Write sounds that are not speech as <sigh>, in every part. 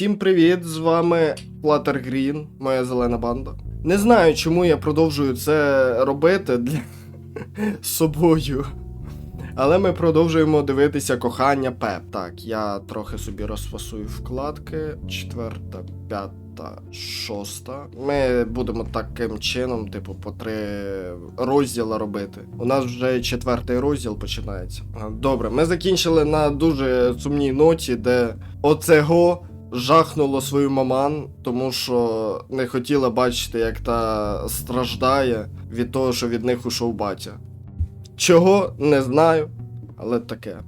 Всім привіт! З вами Flutter Green, моя зелена банда. Не знаю, чому я продовжую це робити для... <laughs> собою. Але ми продовжуємо дивитися кохання Пеп. Так, я трохи собі розфасую вкладки. Четверта, п'ята, шоста. Ми будемо таким чином, типу, по три розділа робити. У нас вже четвертий розділ починається. Добре, ми закінчили на дуже сумній ноті, де оцего жахнуло свою маман, тому що не хотіла бачити, як та страждає від того, що від них ушов батя. Чого не знаю, але таке.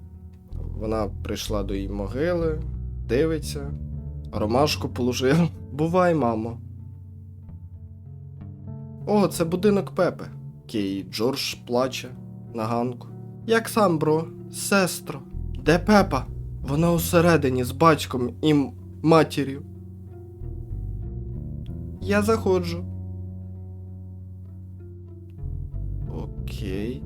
Вона прийшла до її могили, дивиться, ромашку положила. <laughs> Бувай, мамо. О, це будинок Пепи. Кей Джордж плаче на ганку. Як сам, бро, сестро, де Пепа? Вона усередині з батьком і матір'ю. Я заходжу. Окей.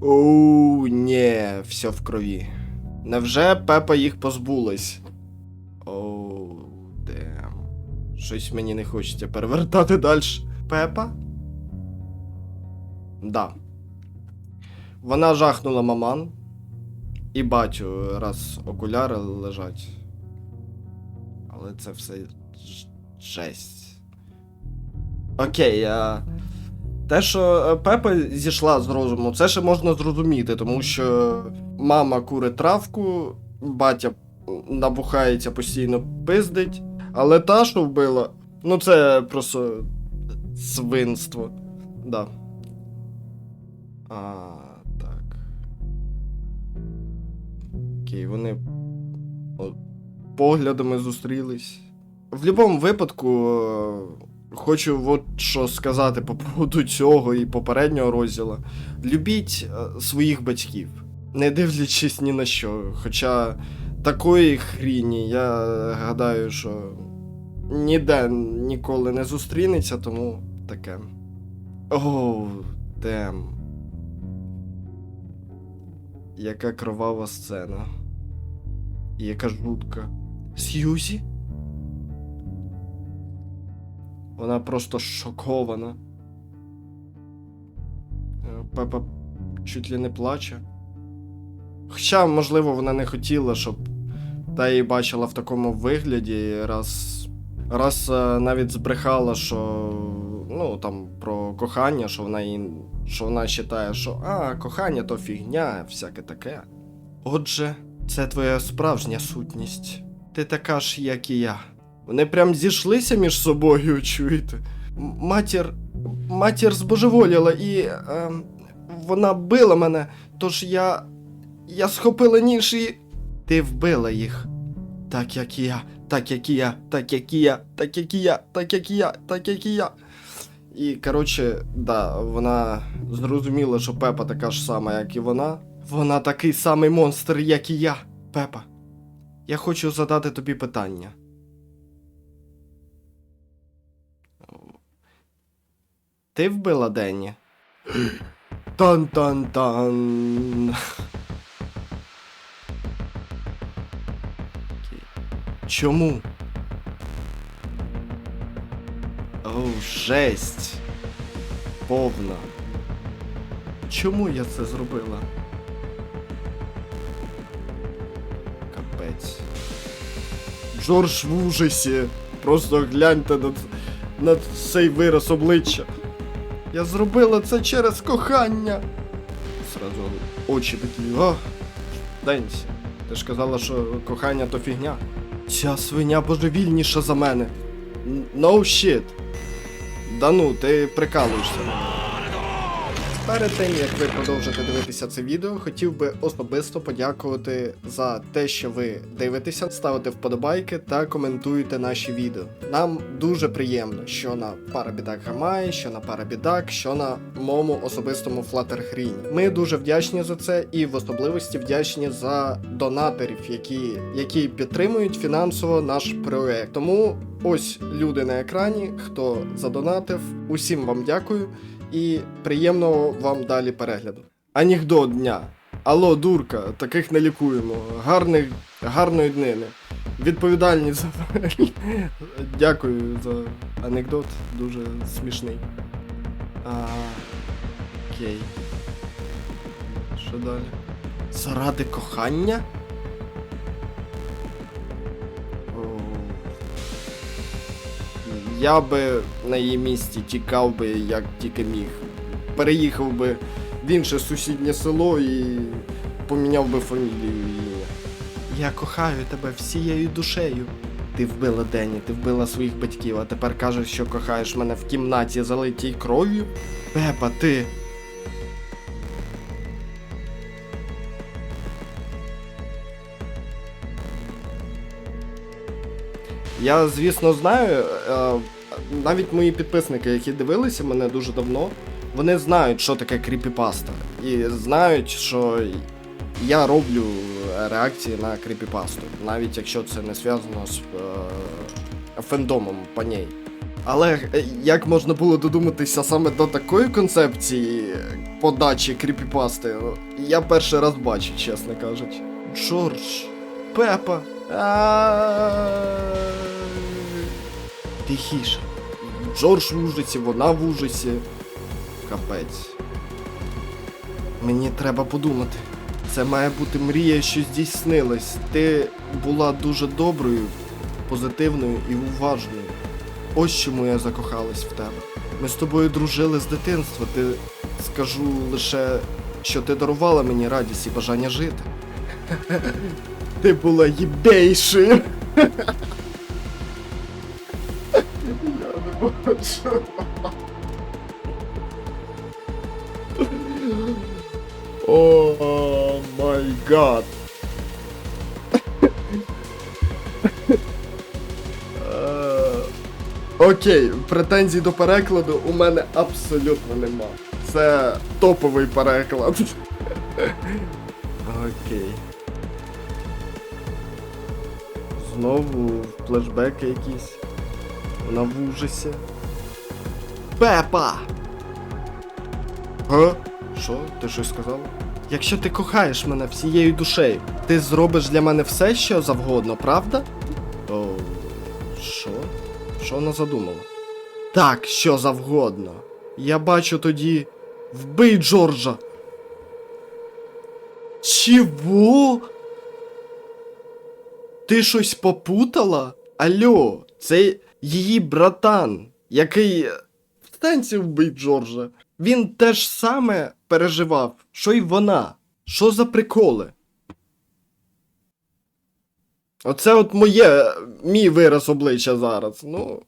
Оу, ні, все в крові. Невже Пепа їх позбулась? Оу, дем. Щось мені не хочеться перевертати далі. Пепа? Да. Вона жахнула маман і батю, раз окуляри лежать. Але це все жесть. Окей, а. Те, що е, Пепа зійшла з розуму, це ще можна зрозуміти, тому що мама курить травку, батя набухається постійно пиздить, але та, що вбила, ну це просто свинство. Да. А, так. Окей, вони поглядами зустрілись. В будь-якому випадку е, хочу от що сказати по поводу <laughs> цього і попереднього розділу. Любіть е, своїх батьків, не дивлячись ні на що. Хоча такої хріні, я гадаю, що ніде ніколи не зустрінеться, тому таке. Оу, дем. Яка кровава сцена. Яка жутка. Сьюзі? Вона просто шокована. Е, Пепа чуть ли не плаче. Хоча, можливо, вона не хотіла, щоб та її бачила в такому вигляді, раз. Раз е, навіть збрехала, що. Ну, там про кохання, що вона їй. що вона вважає, що а, кохання то фігня, всяке таке. Отже, це твоя справжня сутність. Ти така ж, як і я. Вони прям зійшлися між собою, чуєте? Матір. Матір збожеволіла і. Е, вона била мене, тож я. Я схопила ніж і. Ти вбила їх. Так як і я, так як і я, так як і я, так як і я, так як і я, так як і я. І, коротше, да, вона зрозуміла, що Пепа така ж сама, як і вона. Вона такий самий монстр, як і я. Пепа, я хочу задати тобі питання. Ти вбила Денні? <gasps> Тан-тан-тан. Чому? Оу, жесть. Повна. Чому я це зробила? Капець. Джордж в ужасі. Просто гляньте на, на цей вираз обличчя. Я зробила це через кохання. Сразу очі такі. О, Денсі, ти ж казала, що кохання то фігня. Ця свиня божевільніша за мене. No shit. Да ну, ти прикалуєшся. Перед тим як ви продовжите дивитися це відео, хотів би особисто подякувати за те, що ви дивитеся, ставите вподобайки та коментуєте наші відео. Нам дуже приємно, що на Парабідак Гамай, що на Парабідак, що на моєму особистому флатерхріні. Ми дуже вдячні за це і в особливості вдячні за донаторів, які, які підтримують фінансово наш проект. Тому ось люди на екрані, хто задонатив. Усім вам дякую і приємного вам далі перегляду. Анекдот дня. Алло, дурка, таких не лікуємо. Гарних, гарної днини. Відповідальні за. Дякую за анекдот, дуже смішний. А, окей. Що далі? Заради кохання? Я би на її місці тікав би як тільки міг. Переїхав би в інше сусіднє село і поміняв би фамілію її. Я кохаю тебе всією душею. Ти вбила Дені, ти вбила своїх батьків, а тепер кажеш, що кохаєш мене в кімнаті залитій кров'ю? Пепа, ти. Я, звісно, знаю, е, навіть мої підписники, які дивилися мене дуже давно, вони знають, що таке кріпіпаста. І знають, що я роблю реакції на кріпіпасту, навіть якщо це не зв'язано з е, фендомом по ній. Але е, як можна було додуматися саме до такої концепції подачі кріпіпасти, ну, я перший раз бачу, чесно кажучи. Джордж, Пепа. Тихіше. Джордж в ужасі, вона в ужасі. Капець. Мені треба подумати. Це має бути мрія, що здійснилась. Ти була дуже доброю, позитивною і уважною. Ось чому я закохалась в тебе. Ми з тобою дружили з дитинства. Ти скажу лише, що ти дарувала мені радість і бажання жити. <laughs> Ти була їбейшою. <laughs> Я не можу. О май гад. Е, Окей, претензій до перекладу у мене абсолютно нема. Це топовий переклад. Окей. Знову флешбеки якісь. Вона в ужасі. Пепа! Га? Що? Ти щось сказав? Якщо ти кохаєш мене всією душею, ти зробиш для мене все, що завгодно, правда? О, що? Що вона задумала? Так, що завгодно. Я бачу тоді. Вбий Джорджа. Чого? Ти щось попутала? Алло, це її братан, який в танці вбий Джорджа. Він те ж саме переживав, що й вона. Що за приколи? Оце от моє, мій вираз обличчя зараз. Ну.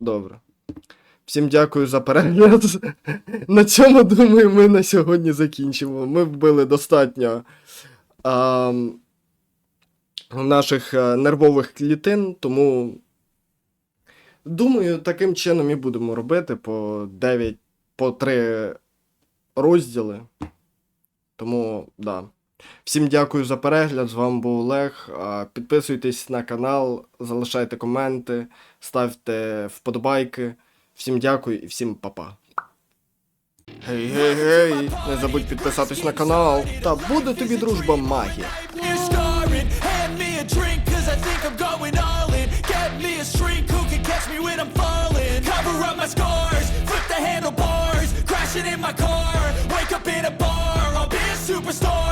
Добре. Всім дякую за перегляд. <laughs> На цьому, думаю, ми на сьогодні закінчимо. Ми вбили достатньо а, наших е, нервових клітин, тому. Думаю, таким чином і будемо робити по 9, по 3 розділи. Тому, да. Всім дякую за перегляд. З вами був Олег. Підписуйтесь на канал, залишайте коменти, ставте вподобайки. Всім дякую і всім па-па. Гей, гей, гей! Не забудь підписатись на канал. Та буде тобі дружба магія. A shrink who can catch me when I'm falling. Cover up my scars, flip the handlebars. Crashing in my car, wake up in a bar. I'll be a superstar.